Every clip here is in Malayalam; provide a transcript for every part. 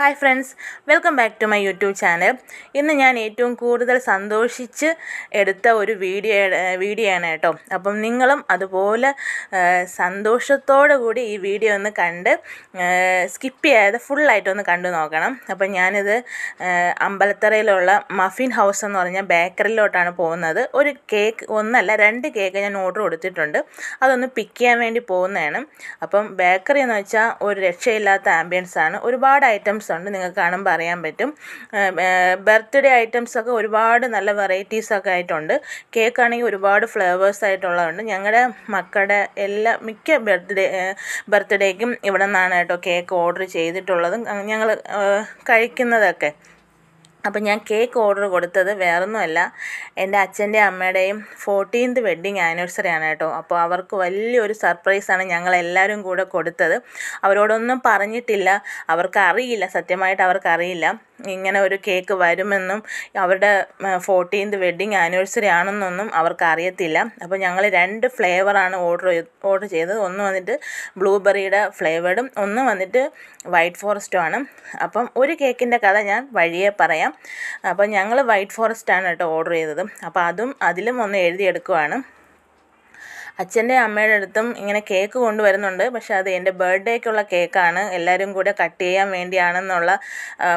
Hi friends welcome back to my YouTube channel ഇന്ന് ഞാൻ ഏറ്റവും കൂടുതൽ സന്തോഷിച്ച് എടുത്ത ഒരു വീഡിയോ വീഡിയോ ആണ് കേട്ടോ. അപ്പം നിങ്ങളും അതുപോലെ സന്തോഷത്തോടു കൂടി ഈ വീഡിയോ ഒന്ന് കണ്ട് സ്കിപ്പ് ചെയ്യാതെ ഫുള്ളായിട്ടൊന്ന് കണ്ടു നോക്കണം. അപ്പം ഞാനിത് അമ്പലത്തറയിലുള്ള മഫിൻ ഹൗസ് എന്ന് പറഞ്ഞ ബേക്കറിയിലോട്ടാണ് പോകുന്നത്. ഒരു കേക്ക് ഒന്നല്ല രണ്ട് കേക്ക് ഞാൻ ഓർഡർ കൊടുത്തിട്ടുണ്ട്. അതൊന്ന് പിക്ക് ചെയ്യാൻ വേണ്ടി പോകുന്നതാണ്. അപ്പം ബേക്കറി എന്ന് വെച്ചാൽ ഒരു രക്ഷയില്ലാത്ത ആംബിയൻസ് ആണ്. ഒരുപാട് ഐറ്റംസ് ഉണ്ട് നിങ്ങൾക്ക് അറിയാൻ പറ്റും. ബർത്ത്ഡേ ഐറ്റംസൊക്കെ ഒരുപാട് നല്ല വെറൈറ്റീസൊക്കെ ആയിട്ടുണ്ട്. കേക്ക് ആണെങ്കിൽ ഒരുപാട് ഫ്ലേവേഴ്സ് ആയിട്ടുള്ളതുണ്ട് ഞങ്ങളുടെ മക്കളുടെ എല്ലാ മിക്ക ബർത്ത്ഡേ ബർത്ത്ഡേക്കും ഇവിടെ നിന്നാണ് കേട്ടോ കേക്ക് ഓർഡർ ചെയ്തിട്ടുള്ളതും. ഞങ്ങൾ കഴിക്കുന്നതൊക്കെ. അപ്പം ഞാൻ കേക്ക് ഓർഡർ കൊടുത്തത് വേറൊന്നുമല്ല. എന്റെ അച്ഛന്റെ അമ്മയുടെയും ഫോർട്ടീൻത് വെഡ്ഡിങ് ആനിവേഴ്സറി ആണ് കേട്ടോ. അപ്പോൾ അവർക്ക് വലിയൊരു സർപ്രൈസാണ് ഞങ്ങളെല്ലാവരും കൂടെ കൊടുത്തത്. അവരോടൊന്നും പറഞ്ഞിട്ടില്ല. അവർക്ക് അറിയില്ല സത്യമായിട്ട് അവർക്കറിയില്ല. ഇങ്ങനെ ഒരു കേക്ക് വരുമെന്നും അവരുടെ ഫോർട്ടീൻത് വെഡ്ഡിങ് ആനിവേഴ്സറി ആണെന്നൊന്നും അവർക്ക് അറിയത്തില്ല അപ്പോൾ ഞങ്ങൾ രണ്ട് ഫ്ലേവറാണ് ഓർഡർ ഓർഡർ ചെയ്തത്. ഒന്ന് വന്നിട്ട് ബ്ലൂബെറിയുടെ ഫ്ലേവേർഡും ഒന്ന് വന്നിട്ട് വൈറ്റ് ഫോറസ്റ്റും ആണ്. അപ്പം ഒരു കേക്കിന്റെ കഥ ഞാൻ വഴിയെ പറയാം. അപ്പം ഞങ്ങൾ വൈറ്റ് ഫോറസ്റ്റ് ആണ് കേട്ടോ ഓർഡർ ചെയ്തത്. അപ്പോൾ അതും അതിലും ഒന്ന് എഴുതിയെടുക്കുവാണ്. അച്ഛന്റെ അമ്മയുടെ അടുത്തും ഇങ്ങനെ കേക്ക് കൊണ്ടുവരുന്നുണ്ട്. പക്ഷേ അത് എന്റെ ബർത്ത്ഡേക്കുള്ള കേക്കാണ്. എല്ലാവരും കൂടെ കട്ട് ചെയ്യാൻ വേണ്ടിയാണെന്നുള്ള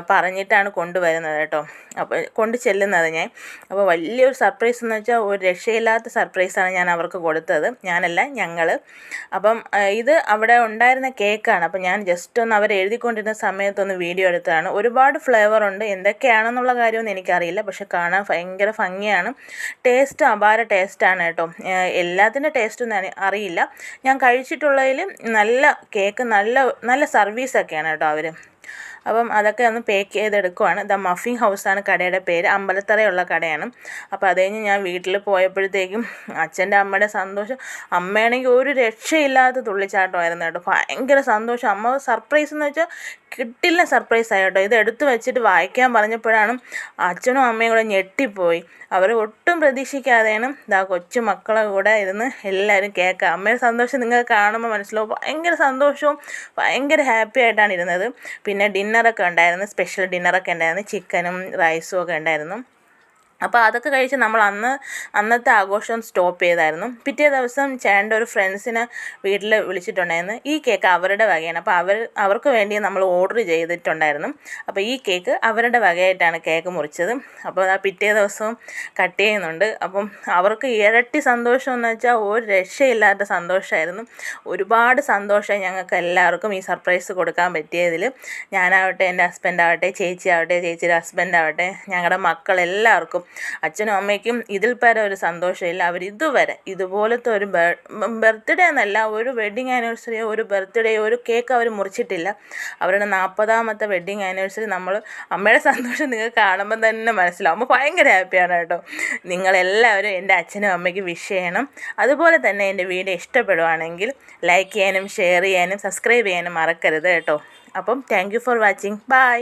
പറഞ്ഞിട്ടാണ് കൊണ്ടുവരുന്നത് കേട്ടോ. അപ്പോൾ കൊണ്ട് ചെല്ലുന്നത് ഞാൻ. അപ്പോൾ വലിയൊരു സർപ്രൈസ് എന്ന് വെച്ചാൽ ഒരു രക്ഷയില്ലാത്ത സർപ്രൈസാണ് ഞാൻ അവർക്ക് കൊടുത്തത്. ഞാനല്ല ഞങ്ങൾ അപ്പം ഇത് അവിടെ ഉണ്ടായിരുന്ന കേക്കാണ്. അപ്പോൾ ഞാൻ ജസ്റ്റ് ഒന്ന് അവർ എഴുതിക്കൊണ്ടിരുന്ന സമയത്തൊന്ന് വീഡിയോ എടുത്തതാണ്. ഒരുപാട് ഫ്ലേവർ ഉണ്ട്. എന്തൊക്കെയാണെന്നുള്ള കാര്യമൊന്നും എനിക്കറിയില്ല. പക്ഷെ കാണാൻ ഭയങ്കര ഭംഗിയാണ്. ടേസ്റ്റ് അപാര ടേസ്റ്റാണ് കേട്ടോ. എല്ലാത്തിന്റെ ടേസ്റ്റൊന്നും അറിയില്ല. ഞാൻ കഴിച്ചിട്ടുള്ളതിൽ നല്ല കേക്ക് നല്ല നല്ല സർവീസൊക്കെയാണ് കേട്ടോ അവർ അപ്പം അതൊക്കെ ഒന്ന് പേക്ക് ചെയ്തെടുക്കുവാണ്. ദ മഫിൻ ഹൗസാണ് കടയുടെ പേര്. അമ്പലത്തറയുള്ള കടയാണ്. അപ്പോൾ അത് കഴിഞ്ഞ് ഞാൻ വീട്ടിൽ പോയപ്പോഴത്തേക്കും അച്ഛന്റെ അമ്മയുടെ സന്തോഷം. അമ്മയാണെങ്കിൽ ഒരു രക്ഷയില്ലാത്ത തുള്ളിച്ചാട്ടമായിരുന്നു കേട്ടോ. ഭയങ്കര സന്തോഷം. അമ്മ സർപ്രൈസ് എന്ന് വെച്ചാൽ കിട്ടില്ല സർപ്രൈസ് ആയിട്ടോ ഇത് എടുത്തു വെച്ചിട്ട് വായിക്കാൻ പറഞ്ഞപ്പോഴാണ് അച്ഛനും അമ്മയും കൂടെ ഞെട്ടിപ്പോയി. അവർ ഒട്ടും പ്രതീക്ഷിക്കാതെയാണ് ഇതാ കൊച്ചു മക്കളെ കൂടെ ഇരുന്ന് എല്ലാവരും കേൾക്കുക. അമ്മയുടെ സന്തോഷം നിങ്ങൾ കാണുമ്പോൾ മനസ്സിലാവും. ഭയങ്കര സന്തോഷവും ഭയങ്കര ഹാപ്പി ആയിട്ടാണ് ഇരുന്നത്. പിന്നെ ഡിന്നറൊക്കെ ഉണ്ടായിരുന്നു. സ്പെഷ്യൽ ഡിന്നറൊക്കെ ഉണ്ടായിരുന്നു. ചിക്കനും റൈസും ഒക്കെ ഉണ്ടായിരുന്നു. അപ്പോൾ അതൊക്കെ കഴിച്ച് നമ്മൾ അന്ന് അന്നത്തെ ആഘോഷം സ്റ്റോപ്പ് ചെയ്തായിരുന്നു. പിറ്റേ ദിവസം ചേട്ടന്റെ ഒരു ഫ്രണ്ട്സിനെ വീട്ടിൽ വിളിച്ചിട്ടുണ്ടായിരുന്നു. ഈ കേക്ക് അവരുടെ വകയാണ്. അപ്പോൾ അവർ അവർക്ക് വേണ്ടി നമ്മൾ ഓർഡർ ചെയ്തിട്ടുണ്ടായിരുന്നു. അപ്പോൾ ഈ കേക്ക് അവരുടെ വകയായിട്ടാണ് കേക്ക് മുറിച്ചത്. അപ്പോൾ ആ പിറ്റേ ദിവസവും കട്ട് ചെയ്യുന്നുണ്ട്. അപ്പം അവർക്ക് ഇരട്ടി സന്തോഷം എന്ന് വെച്ചാൽ ഒരു രക്ഷയില്ലാത്ത സന്തോഷമായിരുന്നു. ഒരുപാട് സന്തോഷം ഞങ്ങൾക്ക് എല്ലാവർക്കും ഈ സർപ്രൈസ് കൊടുക്കാൻ പറ്റിയതിൽ. ഞാനാവട്ടെ എന്റെ ഹസ്ബൻഡ് ഹസ്ബൻഡാവട്ടെ ചേച്ചി ആവട്ടെ ചേച്ചിയുടെ ഹസ്ബൻഡ് ഹസ്ബൻഡാവട്ടെ ഞങ്ങളുടെ മക്കളെല്ലാവർക്കും അച്ഛനും അമ്മയ്ക്കും ഇതിൽ പരം ഒരു സന്തോഷമില്ല. അവർ ഇതുവരെ ഇതുപോലത്തെ ഒരു ബർത്ത്ഡേ എന്നല്ല ഒരു വെഡ്ഡിങ് ആനിവേഴ്സറിയോ ഒരു ബർത്ത്ഡേയോ ഒരു കേക്ക് അവർ മുറിച്ചിട്ടില്ല. അവരുടെ നാൽപ്പതാമത്തെ വെഡ്ഡിങ് ആനിവേഴ്സറി നമ്മൾ അമ്മയുടെ സന്തോഷം നിങ്ങൾക്ക് കാണുമ്പോൾ തന്നെ മനസ്സിലാവും. അമ്മ ഭയങ്കര ഹാപ്പിയാണ് കേട്ടോ. നിങ്ങളെല്ലാവരും എന്റെ അച്ഛനും അമ്മയ്ക്കും വിഷ് ചെയ്യണം. അതുപോലെ തന്നെ എന്റെ വീഡിയോ ഇഷ്ടപ്പെടുവാണെങ്കിൽ ലൈക്ക് ചെയ്യാനും ഷെയർ ചെയ്യാനും സബ്സ്ക്രൈബ് ചെയ്യാനും മറക്കരുത് കേട്ടോ. അപ്പം thank you for watching bye